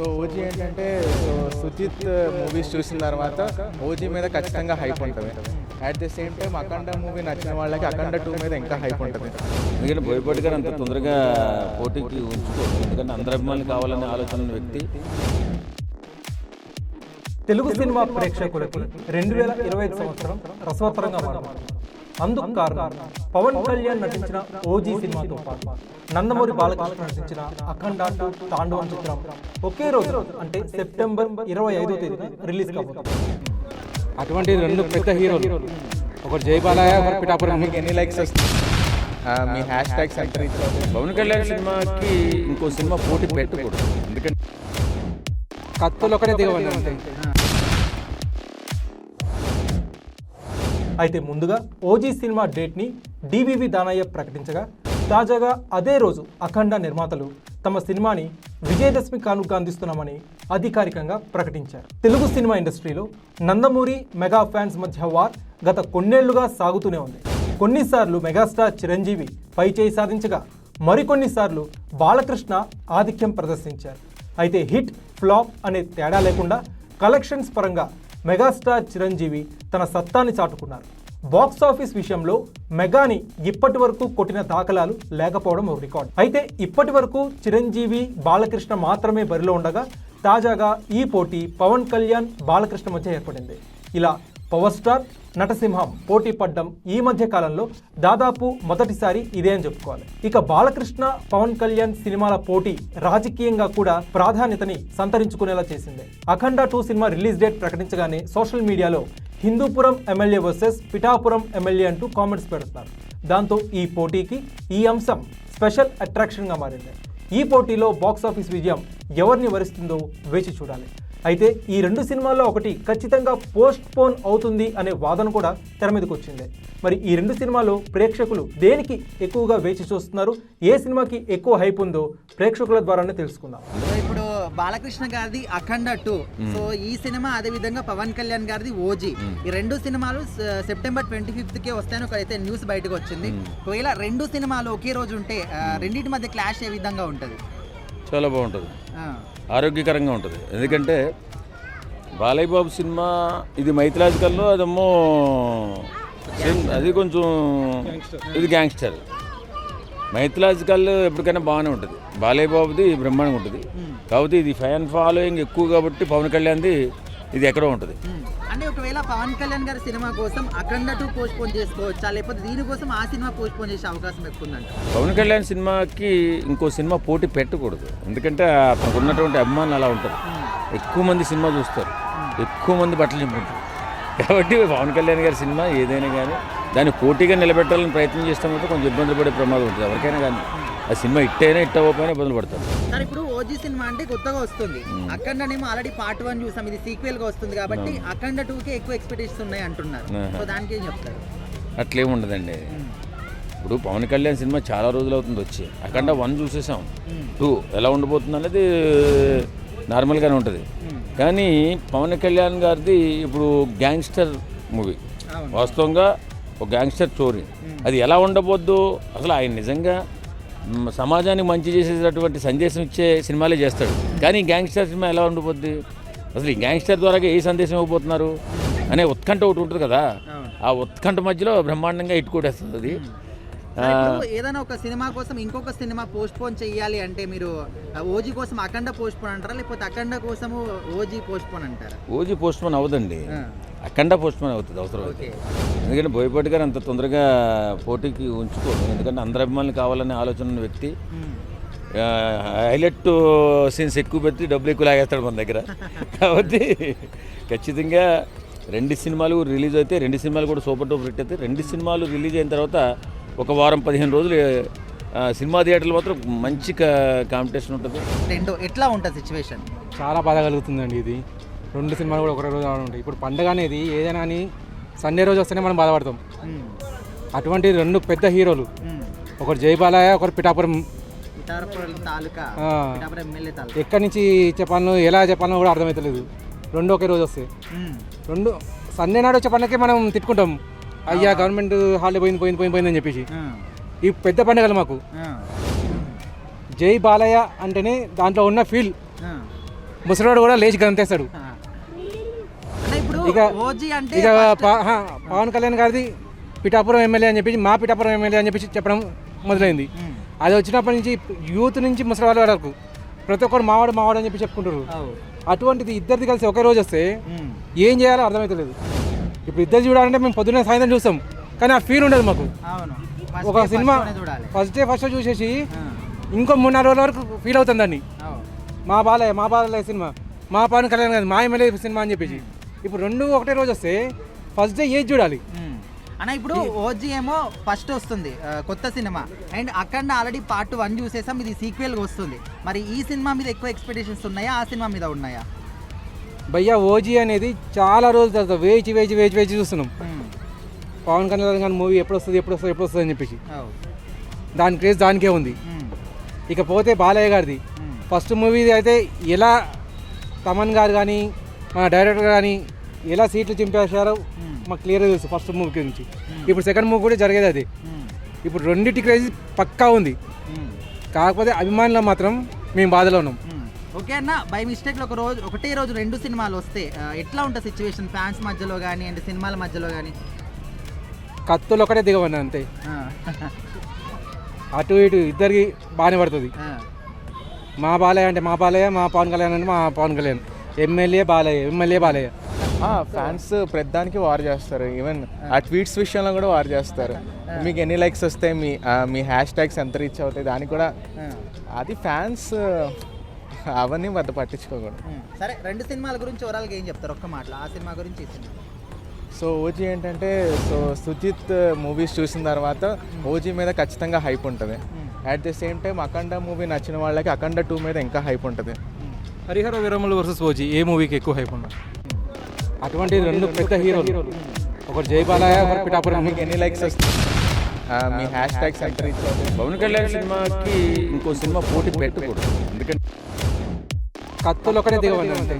So OG ఏంటంటే so Sujith movies చూసిన తర్వాత ఓజీ మీద ఖచ్చితంగా హైప్ ఉంటుంది. At the same time Akhanda movie నచ్చిన వాళ్ళకి అఖండ టూ మీద ఇంకా హైప్ ఉంటుంది. ఎందుకంటే బోయపాటి గారు అంత తొందరగా పోటీకి ఉంచుకోరు ఎందుకంటే అందరి అభిమానులు కావాలనే ఆలోచన వ్యక్తి. తెలుగు సినిమా ప్రేక్షకులకి రెండు వేల ఇరవై ఐదు సంవత్సరం రసవత్తరంగా మారింది అందుకు కారణం పవన్ కళ్యాణ్ నటించిన ఓజీ సినిమాతో పాటు నందమూరి బాలకృష్ణ నటించిన అఖండ తాండవం చిత్రం ఒకే రోజు అంటే సెప్టెంబర్ ఇరవై ఐదో తేదీన రిలీజ్ కాబోతుంది. అటువంటి రెండు పెద్ద హీరోలు ఒకటి జయబాలయ్య ఒకటి పిఠాపురం. మీకు ఎన్ని లైక్స్ వస్తాయి? ఆ, మీ హ్యాష్ రీచ్ అవుతాయి? పవన్ కళ్యాణ్ సినిమాకి ఇంకో సినిమా పోటీ పెట్టకూడదు. ఎందుకంటే కత్తులు ఒకటే దిగవండి అయితే ముందుగా ఓజీ సినిమా డేట్ని డివివి దానయ్య ప్రకటించగా తాజాగా అదే రోజు అఖండ నిర్మాతలు తమ సినిమాని విజయదశమి కానుక అందిస్తున్నామని అధికారికంగా ప్రకటించారు. తెలుగు సినిమా ఇండస్ట్రీలో నందమూరి మెగా ఫ్యాన్స్ మధ్య వార్ గత కొన్నేళ్ళుగా సాగుతూనే ఉంది. కొన్నిసార్లు మెగాస్టార్ చిరంజీవి పై చేయి సాధించగా మరికొన్నిసార్లు బాలకృష్ణ ఆధిక్యం ప్రదర్శించారు. అయితే హిట్ ఫ్లాప్ అనే తేడా లేకుండా కలెక్షన్స్ పరంగా మెగాస్టార్ చిరంజీవి తన సత్తాని చాటుకున్నారు. బాక్స్ ఆఫీస్ విషయంలో మెగాని ఇప్పటి వరకు కొట్టిన దాఖలాలు లేకపోవడం ఒక రికార్డ్. అయితే ఇప్పటి వరకు చిరంజీవి బాలకృష్ణ మాత్రమే బరిలో ఉండగా తాజాగా ఈ పోటీ పవన్ కళ్యాణ్ బాలకృష్ణ మధ్య ఏర్పడింది. ఇలా పవర్ స్టార్ నటసింహం పోటీ పడ్డం ఈ మధ్య కాలంలో దాదాపు మొదటిసారి ఇదే అని చెప్పుకోవాలి. ఇక బాలకృష్ణ పవన్ కళ్యాణ్ సినిమాల పోటీ రాజకీయంగా కూడా ప్రాధాన్యతని సంతరించుకునేలా చేసింది. Akhanda two cinema release date ప్రకటించగానే social మీడియాలో Hindupuram MLA versus Pithapuram MLA అంటూ కామెంట్స్ పెడుతున్నారు. దాంతో ఈ పోటీకి ఈ అంశం స్పెషల్ అట్రాక్షన్గా మారింది. ఈ పోటీలో బాక్స్ ఆఫీస్ విజయం ఎవరిని వరిస్తుందో వేచి చూడాలి. అయితే ఈ రెండు సినిమాల్లో ఒకటి ఖచ్చితంగా పోస్ట్ పోన్ అవుతుంది అనే వాదన కూడా తెర మీదకి వచ్చింది. మరి ఈ రెండు సినిమాలో ప్రేక్షకులు దేనికి ఎక్కువగా వేచి చూస్తున్నారు? ఏ సినిమాకి ఎక్కువ హైప్ ఉందో ప్రేక్షకుల ద్వారానే తెలుసుకుందాం. సో ఇప్పుడు బాలకృష్ణ గారిది అఖండ టూ. సో ఈ సినిమా అదే విధంగా పవన్ కళ్యాణ్ గారిది ఓజీ. ఈ రెండు సినిమాలు సెప్టెంబర్ ట్వంటీ ఫిఫ్త్కి వస్తాయని ఒక అయితే న్యూస్ బయటకు వచ్చింది. ఒకవేళ రెండు సినిమాలు ఒకే రోజు ఉంటే రెండింటి మధ్య క్లాష్ ఏ విధంగా ఉంటది? చాలా బాగుంటుంది. ఆరోగ్యకరంగా ఉంటుంది. ఎందుకంటే బాలయ్య బాబు సినిమా ఇది మైథలాజికల్లో అదేమో అది కొంచెం ఇది గ్యాంగ్స్టర్ మైథలాజికల్ ఎప్పటికైనా బాగానే ఉంటుంది. బాలయ్య బాబుది బ్రహ్మాండంగా ఉంటుంది. కాకపోతే ఇది ఫ్యాన్ ఫాలోయింగ్ ఎక్కువ కాబట్టి పవన్ కళ్యాణ్ది ఇది ఎక్కడో ఉంటుంది. ఉమ్. అంటే ఒకవేళ పవన్ కళ్యాణ్ గారి సినిమా కోసం అఖండ టూ పోస్ట్ పోన్ చేసుకోవచ్చా? లేకపోతే దీనికోసం ఆ సినిమా పోస్ట్ పోన్ చేసే అవకాశం ఎక్కువ ఉందంట పవన్ కళ్యాణ్ సినిమాకి ఇంకో సినిమా పోటీ పెట్టకూడదు. ఎందుకంటే అతనికి ఉన్నటువంటి అభిమానులు అలా ఉంటారు. ఎక్కువ మంది సినిమా చూస్తారు. ఎక్కువ మంది బట్టలు చింపుకుంటారు కాబట్టి పవన్ కళ్యాణ్ గారి సినిమా ఏదైనా కానీ దాన్ని పోటీగా నిలబెట్టాలని ప్రయత్నం చేస్తామంటే కొంచెం ఇబ్బందులు పడే ప్రమాదం ఉంటుంది. ఎవరికైనా కానీ ఆ సినిమా ఇట్ అయినా ఇట్ అవ్వకపోయినా ఇబ్బందులు పడతారు. సార్ ఇప్పుడు ఓజీ సినిమా అంటే కొత్తగా వస్తుంది. అఖండనేమో ఆల్రెడీ పార్ట్ వన్ చూసాం. ఇది సీక్వెల్గా వస్తుంది కాబట్టి అఖండ టూ కి ఎక్కువ ఎక్స్పెక్టేషన్స్ ఉన్నాయి అంటున్నారు. సో దానికి ఏం చెప్తారు? అట్లేం ఉండదండి ఇప్పుడు పవన్ కళ్యాణ్ సినిమా చాలా రోజులు అవుతుంది వచ్చి. అఖండ వన్ చూసేసాం. టూ ఎలా ఉండబోతుంది అనేది నార్మల్గానే ఉంటుంది. కానీ పవన్ కళ్యాణ్ గారిది ఇప్పుడు గ్యాంగ్స్టర్ మూవీ. వాస్తవంగా ఒక గ్యాంగ్స్టర్ స్టోరీ. అది ఎలా ఉండబోద్దు అసలు ఆయన నిజంగా సమాజానికి మంచి చేసేటటువంటి సందేశం ఇచ్చే సినిమాలే చేస్తాడు. కానీ గ్యాంగ్స్టర్ సినిమా ఎలా ఉండబోద్ది అసలు ఈ గ్యాంగ్స్టర్ ద్వారా ఏ సందేశం ఇవ్వబోతున్నారు? అనే ఉత్కంఠ ఒకటి ఉంటుంది కదా. ఆ ఉత్కంఠ మధ్యలో బ్రహ్మాండంగా ఇటు ఏదైనా ఒక సినిమా కోసం ఇంకొక సినిమా పోస్ట్ పోన్ చేయాలి అంటే మీరు ఓజీ కోసం అఖండ పోస్ట్ పోన్ అంటారా? లేకపోతే అఖండ కోసము ఓజీ పోస్ట్ పోన్ అంటారా? ఓజీ పోస్ట్ పోన్ అవ్వదండి. అఖండ పోస్ట్ పోన్ అవుతుంది అవసరం ఎందుకంటే బోయపాటి గారు అంత తొందరగా పోటీకి ఉంచుకోరు. ఎందుకంటే అందరి అభిమానులు కావాలనే ఆలోచన ఉన్న వ్యక్తి. హైలైట్ సీన్స్ ఎక్కువ పెట్టి డబ్బులు ఎక్కువ లాగేస్తాడు మన దగ్గర. కాబట్టి ఖచ్చితంగా రెండు సినిమాలు రిలీజ్ అయితే రెండు సినిమాలు కూడా సూపర్ డూపర్ హిట్ అయితే రెండు సినిమాలు రిలీజ్ అయిన తర్వాత ఒక వారం పదిహేను రోజులు సినిమా థియేటర్లు మాత్రం మంచి కాంపిటీషన్ ఉంటుంది. రెండు ఎట్లా ఉంటుంది సిచ్యువేషన్ చాలా బాధ కలుగుతుందండి ఇది. రెండు సినిమాలు కూడా ఒకటే రోజు రావడం ఉంటాయి. ఇప్పుడు పండగ అనేది ఏదైనా కానీ సండే రోజు వస్తేనే మనం బాధపడతాం. అటువంటి రెండు పెద్ద హీరోలు ఒకటి జయబాలయ్య ఒకటి పిఠాపురం. ఎక్కడి నుంచి చెప్పాలో ఎలా చెప్పాలో కూడా అర్థమవుతలేదు రెండు ఒకే రోజు వస్తాయి ఉమ్. రెండు సండే నాడు వచ్చే పండగకే మనం తిట్టుకుంటాం. అయ్యా గవర్నమెంట్ హాలిడే పోయింది పోయింది పోయింది పోయింది అని చెప్పేసి. ఈ పెద్ద పండుగలు మాకు. జై బాలయ్య అంటేనే దాంట్లో ఉన్న ఫీల్. ముసలివాడు కూడా లేచి గంతేస్తాడు ఇక ఓజీ అంటే ఇక పవన్ కళ్యాణ్ గారిది పిఠాపురం ఎమ్మెల్యే అని చెప్పి మా పిఠాపురం ఎమ్మెల్యే అని చెప్పి చెప్పడం మొదలైంది. అది వచ్చినప్పటి నుంచి యూత్ నుంచి ముసలి వాళ్ళ వరకు ప్రతి ఒక్కరు మావాడు మావాడు అని చెప్పి చెప్పుకుంటారు. అటువంటిది ఇద్దరిది కలిసి ఒకే రోజు వస్తే. ఏం చేయాలో అర్థమవుతలేదు ఇప్పుడు ఇద్దరు చూడాలంటే మేము పొద్దున్న సాయంత్రం చూస్తాం. కానీ ఆ ఫీల్ ఉండదు మాకు. అవును. ఒక సినిమా ఫస్ట్ డే ఫస్ట్ చూసేసి. ఇంకో మూడు నాలుగు రోజుల వరకు ఫీల్ అవుతుంది దాన్ని. మా బాలయ్య మా బాలయ్య సినిమా. మా పవన్ కళ్యాణ్ గారి మా ఎమ్మెల్యే సినిమా అని చెప్పేసి. ఇప్పుడు రెండు ఒకటే రోజు వస్తే ఫస్ట్ డే ఏది చూడాలి. అన్న ఇప్పుడు ఓజీ ఏమో ఫస్ట్ వస్తుంది కొత్త cinema. And Akhanda already part one చూసేసాం ఇది సీక్వెల్ వస్తుంది. మరి ఈ సినిమా మీద ఎక్కువ ఎక్స్పెక్టేషన్స్ ఉన్నాయా? ఆ సినిమా మీద ఉన్నాయా? భయ్యా ఓజీ అనేది చాలా రోజుల తర్వాత వేచి వేచి వేచి వేచి చూస్తున్నాం. పవన్ కళ్యాణ్ గారి మూవీ ఎప్పుడు వస్తుంది ఎప్పుడు వస్తుంది ఎప్పుడు వస్తుంది అని చెప్పేసి. దాని క్రేజ్ దానికే ఉంది. ఇక పోతే బాలయ్య గారిది. ఫస్ట్ మూవీ అయితే ఎలా తమన్ గారు కానీ మన డైరెక్టర్ కానీ ఎలా సీట్లు చింపేశారో. మాకు క్లియర్గా తెలుసు ఫస్ట్ మూవీ గురించి ఇప్పుడు సెకండ్ మూవీ కూడా జరిగేది అది. ఇప్పుడు రెండింటి క్రేజ్ పక్కా ఉంది. కాకపోతే అభిమానులు మాత్రం మేము బాధలో ఉన్నాం. ఓకే అన్న బై మిస్టేక్ ఒక రోజు ఒకటే రోజు రెండు సినిమాలు వస్తే ఎట్లా ఉంటుంది సిచ్యువేషన్ ఫ్యాన్స్ మధ్యలో కానీ అండ్ సినిమాల మధ్యలో కానీ కత్తులు ఒకటే దిగవన్న అంతే. అటు ఇటు ఇద్దరికి బాగానే పడుతుంది. మా బాలయ్య అంటే మా బాలయ్య మా పవన్ కళ్యాణ్ అంటే మా Pawan Kalyan. MLA Balayya MLA Balayya. Fans ప్రతిదానికి వార్ చేస్తారు. ఈవెన్ ఆ. ట్వీట్స్ విషయంలో కూడా వార్ చేస్తారు. మీకు ఎన్ని లైక్స్ వస్తాయి? మీ మీ హ్యాష్ ట్యాగ్స్ ఎంత రీచ్ అవుతాయి? దానికి కూడా అది ఫ్యాన్స్ అవన్నీ పెద్ద పట్టించుకోకూడదు. సరే రెండు సినిమాల గురించి ఓవరాల్గా ఏం చెప్తారు? ఒక్క మాటలో ఆ సినిమా గురించి ఈ సినిమా. సో ఓజీ ఏంటంటే సో సుజిత్ మూవీస్ చూసిన తర్వాత ఓజీ మీద ఖచ్చితంగా హైప్ ఉంటుంది. At the same time Akhanda movie నచ్చిన వాళ్ళకి అఖండ టూ మీద ఇంకా హైప్ ఉంటుంది. హరిహర వీరమ్మలు వర్సెస్ ఓజీ ఏ మూవీకి ఎక్కువ హైప్ ఉన్నా అటువంటి రెండు పెద్ద హీరోలు. ఒకరు జై బాలయ్య ఒకరు పిఠాపురం. మీకు ఎన్ని లైక్స్ వస్తాయి? ఆ, మీ హ్యాష్ ట్యాగ్స్ పవన్ కళ్యాణ్ సినిమాకి ఇంకో సినిమా పోటీ పెట్టకూడదు. ఎందుకంటే కత్తులు ఒకటే దిగవన్న అంతే